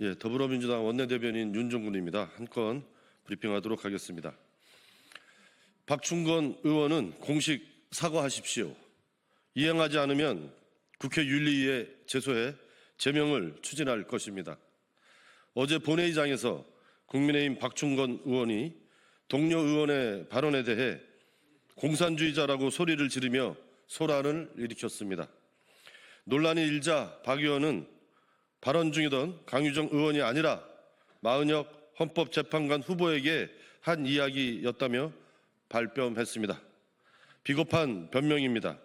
예, 더불어민주당 원내대변인 윤종군입니다. 한 건 브리핑하도록 하겠습니다. 박충건 의원은 공식 사과하십시오. 이행하지 않으면 국회 윤리위에 제소해 제명을 추진할 것입니다. 어제 본회의장에서 국민의힘 박충건 의원이 동료 의원의 발언에 대해 공산주의자라고 소리를 지르며 소란을 일으켰습니다. 논란이 일자 박 의원은 발언 중이던 강유정 의원이 아니라 마은혁 헌법재판관 후보에게 한 이야기였다며 발뺌했습니다. 비겁한 변명입니다.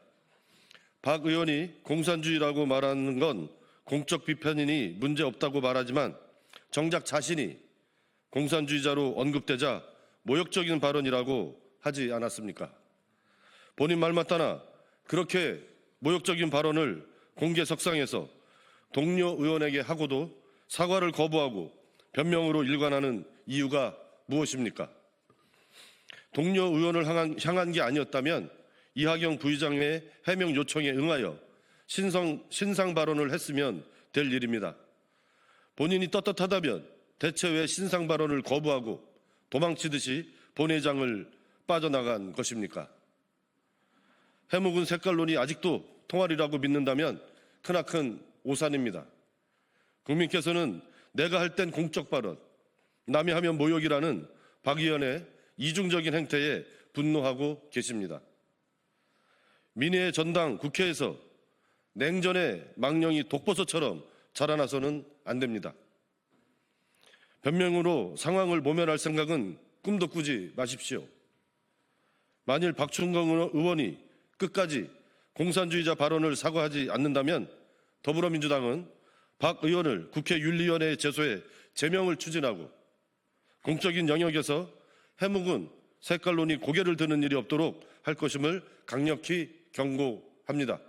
박 의원이 공산주의라고 말하는 건 공적 비판이니 문제 없다고 말하지만 정작 자신이 공산주의자로 언급되자 모욕적인 발언이라고 하지 않았습니까? 본인 말 맞다나 그렇게 모욕적인 발언을 공개 석상에서 동료 의원에게 하고도 사과를 거부하고 변명으로 일관하는 이유가 무엇입니까? 동료 의원을 향한, 향한 게 아니었다면 이하경 부의장의 해명 요청에 응하여 신성, 신상 발언을 했으면 될 일입니다. 본인이 떳떳하다면 대체 왜 신상 발언을 거부하고 도망치듯이 본회장을 빠져나간 것입니까? 해묵은 색깔론이 아직도 통할이라고 믿는다면 크나큰 오산입니다. 국민께서는 내가 할 땐 공적 발언, 남이 하면 모욕이라는 박 의원의 이중적인 행태에 분노하고 계십니다. 민의의 전당 국회에서 냉전의 망령이 독버섯처럼 자라나서는 안 됩니다. 변명으로 상황을 모면할 생각은 꿈도 꾸지 마십시오. 만일 박충건 의원이 끝까지 공산주의자 발언을 사과하지 않는다면 더불어민주당은 박 의원을 국회 윤리위원회에 제소해 제명을 추진하고 공적인 영역에서 해묵은 색깔론이 고개를 드는 일이 없도록 할 것임을 강력히 경고합니다.